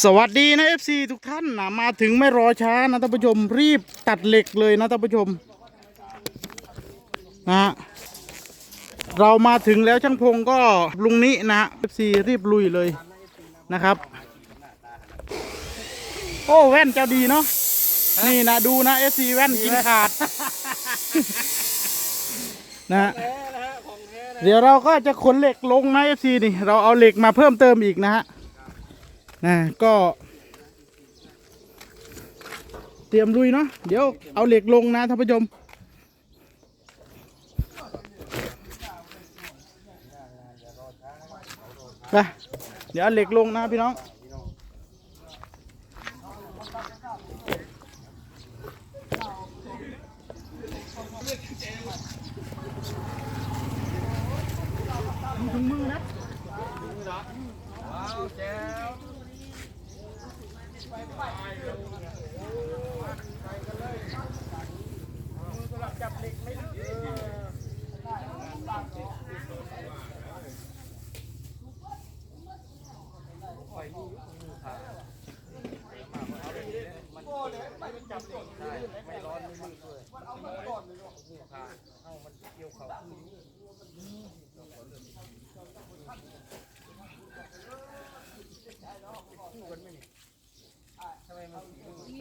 สวัสดีนะ FC ทุกท่านนะมาถึงไม่รอช้านะท่านผู้ชมรีบตัดเหล็กเลยนะท่านผู้ชมนะฮะเรามาถึงแล้วช่างพงก็ลุงนี้นะ FC รีบลุยเลยนะครับ โอ้แว่นเจ้าดีเนาะนี่นะดูนะ FC แว่นกินขาดนะฮะเดี๋ยวเราก็จะขนเหล็กลงนะ FC นี่เราเอาเหล็กมาเพิ่มเติมอีกนะฮะ นะก็เตรียมลุยเนาะเดี๋ยวเอาเหล็กลงนะท่านผู้ชมไปเดี๋ยวเอาเหล็กลงนะพี่น้อง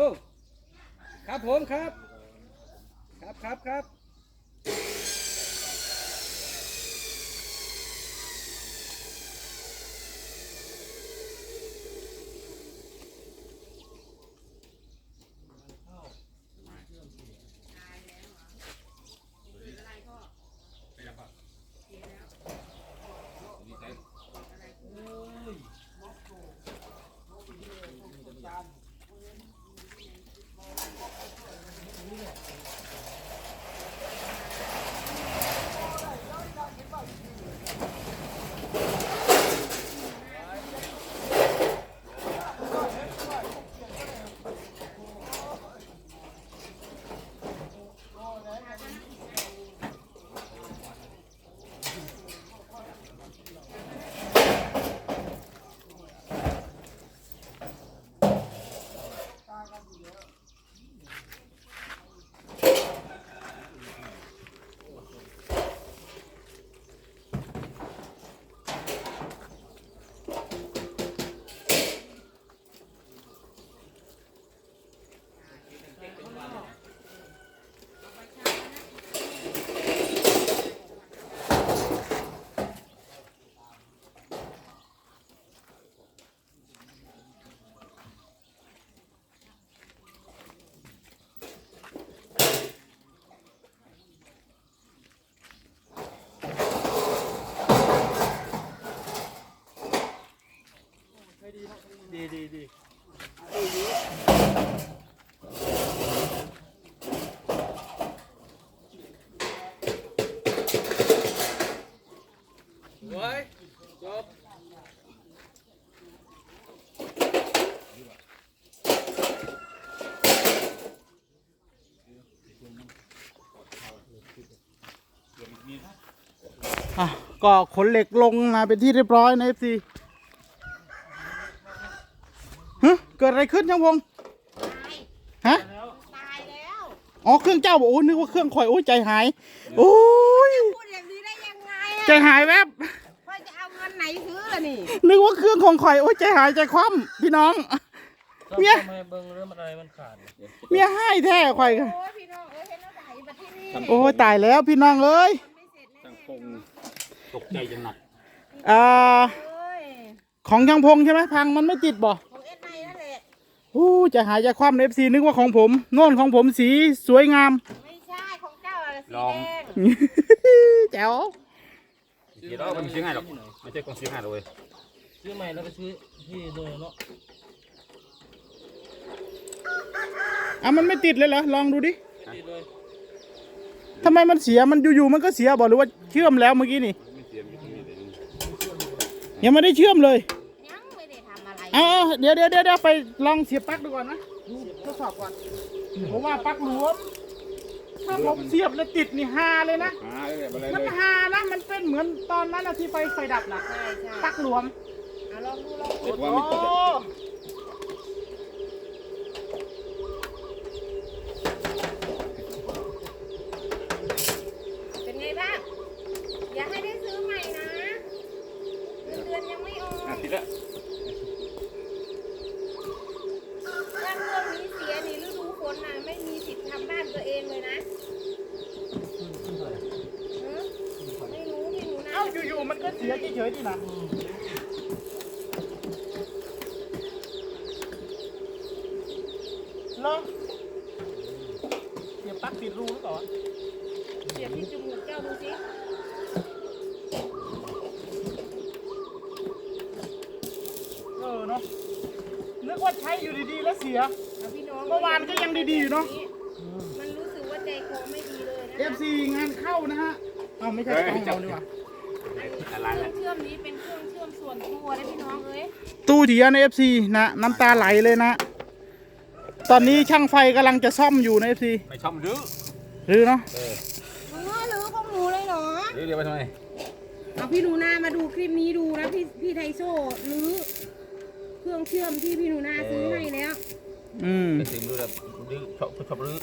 อ้ครับผมครับ ครับครับครับ อะก็ขนเหล็กลงนะเป็นที่เรียบร้อยนะ FC ฮะเกิดอะไรขึ้นช่างพงฮะตายแล้วอ๋อเครื่องเจ้าบอกโอ้นึกว่าเครื่องข่อยโอ้ยใจหายโอ้ยพูดอย่างนี้ได้ยังไงอะใจหายแวบพ่อจะเอาเงินไหนซื้อล่ะนี่นึกว่าเครื่องของข่อยโอ้ยใจหายใจคว่ำพี่น้องเมียทำไมเบิ้งเรื่องอะไรมันขาดเนี่ยเมียให้แท้ข่อยโอ้ยพี่น้องเอ้ยเห็นแล้วไหนบัดที่นี่โอ้ยตายแล้วพี่น้องเอ้ย ตกใจจังหนักอ่าเอ้ยของช่างพงใช่ไหมพังมันไม่ติดบ่ของเอ็นไนนั่นแหละโอ้ใจหายใจคว่ำเอฟซีนึกว่าของผมโน่นของผมสีสวยงาม ไม่ใช่ของเจ้าอะสีลองแดงแจ๋วเดี๋ยวเราไม่ใช่ง่ายหรอกไม่ใช่กองเสียง่ายหรอกเว้ยซื้อใหม่แล้วไปซื้อที่เดิมเนาะอะมันไม่ติดเลยเหรอลองดูดิไม่ติดเลยทำไมมันเสียมันอยู่ๆมันก็เสียบอกหรือว่าเชื่อมแล้วเมื่อกี้นี่ ยังไม่ได้เชื่อมเลย ยังไม่ได้ทำอะไรเอาเอาเดี๋ยวเดี๋ยวเดี๋ยวเดี๋ยวไปลองเสียบปลั๊กดูก่อนนะดูทดสอบก่อนผมว่าปลั๊กหลวม ถ้าผมเสียบแล้วติดนี่ฮาเลยนะหาเลยอะไรมันเลยฮานะมันเป็นเหมือนตอนนั้นนะที่ไฟไฟดับนะใช่ใช่ปลั๊กหลวมเอาลองดูลองดูเด็ดว่าโอ้ไม่ติดอะ เป็นไงบ้าง อย่าให้ได้ซื้อใหม่นะเงินเดือนยังไม่ออก อะติดแล้ว ถ้าเครื่องนี้เสียนี่ฤดูฝนน่ะไม่มีสิทธิ์ทำบ้านตัวเองเลยนะฮะไม่รู้ไม่รู้นะ เอ้าอยู่ๆมันก็เสี ยเฉยๆนี่นะเหรอเสียบปลั๊กติดรูหรือเปล่าเสียบที่จมูกเจ้าดูสิเออเนาะนึกว่าใช้อยู่ดีๆแล้วเสีย เอาพี่น้องเมื่อวานก็ยังดีๆอยู่เนอะ มันรู้สึกว่าใจคอไม่ดีเลยนะ FC งานเข้านะฮะเอาไม่ใช่กล้องเราดีกว่า อะไรเครื่แล้องเชื่อมนี้เป็นเครื่องเชื่อมส่วนตัวนะพี่น้องเอ้ยตู้เถียใน FC นะน้ำตาไหลเลยนะ ตอนนี้ช่างไฟกำลังจะซ่อมอยู่ใน FC ไม่ชอบรื้อหรือเนาะเออมึงว่าหรือของหนูเลยเหรอรื้อเดี๋ยวไปทำไมเอาพี่หนูนามาดูคลิปนี้ดูนะพี่พี่ไทโซ่หรือเครื่องเชื่อมที่พี่หนูนาซื้อให้แล้ว อืมไปซื้อรื้อแล้วรื้อชอบชอบรื้อ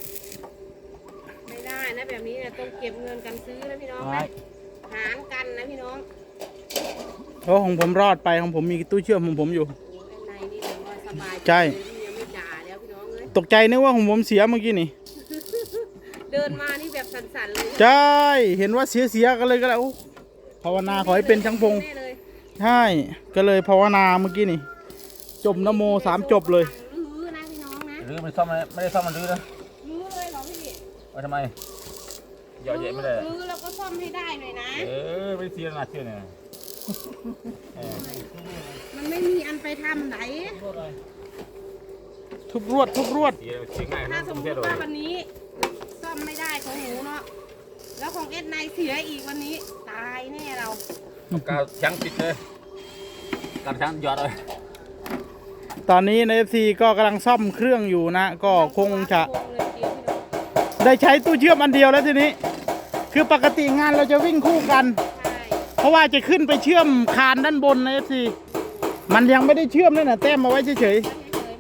ไม่ได้นะแบบนี้เนี่ยต้องเก็บเงินกันซื้อนะพี่น้องไว้นะหารกันนะพี่น้อง เพราะของผมรอดไปของผมมีตู้เชื่อมของผมอยู่โอ้ยในนี่แบบว่าสบายใช่ เลยพี่ยังไม่จ่าแล้วพี่น้องเอ้ยตกใจนึกว่าของผมเสียเมื่อกี้นี่เดินมานี่แบบสั่นๆเลยใช่เห็นว่าเสียเสียๆกันเลยก็แล้วภาวนาขอให้เป็นช่างพง แน่เลยใช่ ก็เลยภาวนาเมื่อกี้นี่ จบนโมสามจบเลย รื้อนะพี่น้องนะรื้อไม่ซ่อมเลยไม่ได้ซ่อมมันรื้อนะรื้อเลยเหรอพี่ไว้ทำไมเยอะแยะไม่ได้รื้อแล้วก็ซ่อมให้ได้หน่อยนะ เออไม่เสียหนาเชื่อเนี่ยเออ มันไม่มีอันไปทำไหน ทุบรวดทุบรวดเสียเสียง่ายถ้านะสมมเสียติโดยว่าวันนี้ซ่อมไม่ได้ของหนูเนาะ แล้วของเอ็ดไนเสียอีกวันนี้ ตายแน่เรา กาวช้างติดเลยกาวช้างหยอดเลยตอนนี้ใน FC ก็กำลังซ่อมเครื่องอยู่นะ ก็คงจะคงเลยเกมพี่น้องได้ใช้ตู้เชื่อมอันเดียวแล้วทีนี้ คือปกติงานเราจะวิ่งคู่กันใช่ เพราะว่าจะขึ้นไปเชื่อมคานด้านบนใน FC มันยังไม่ได้เชื่อมเลยนะแต้มมาไว้เฉยเฉย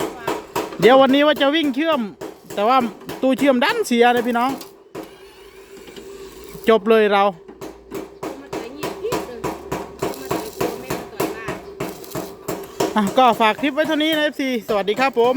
ๆเดี๋ยววันนี้ว่าจะวิ่งเชื่อม แต่ว่าตู้เชื่อมด้านเสียเลยพี่น้อง จบเลยเราก็ฝากคลิปไว้เท่านี้นะ FC สวัสดีครับผม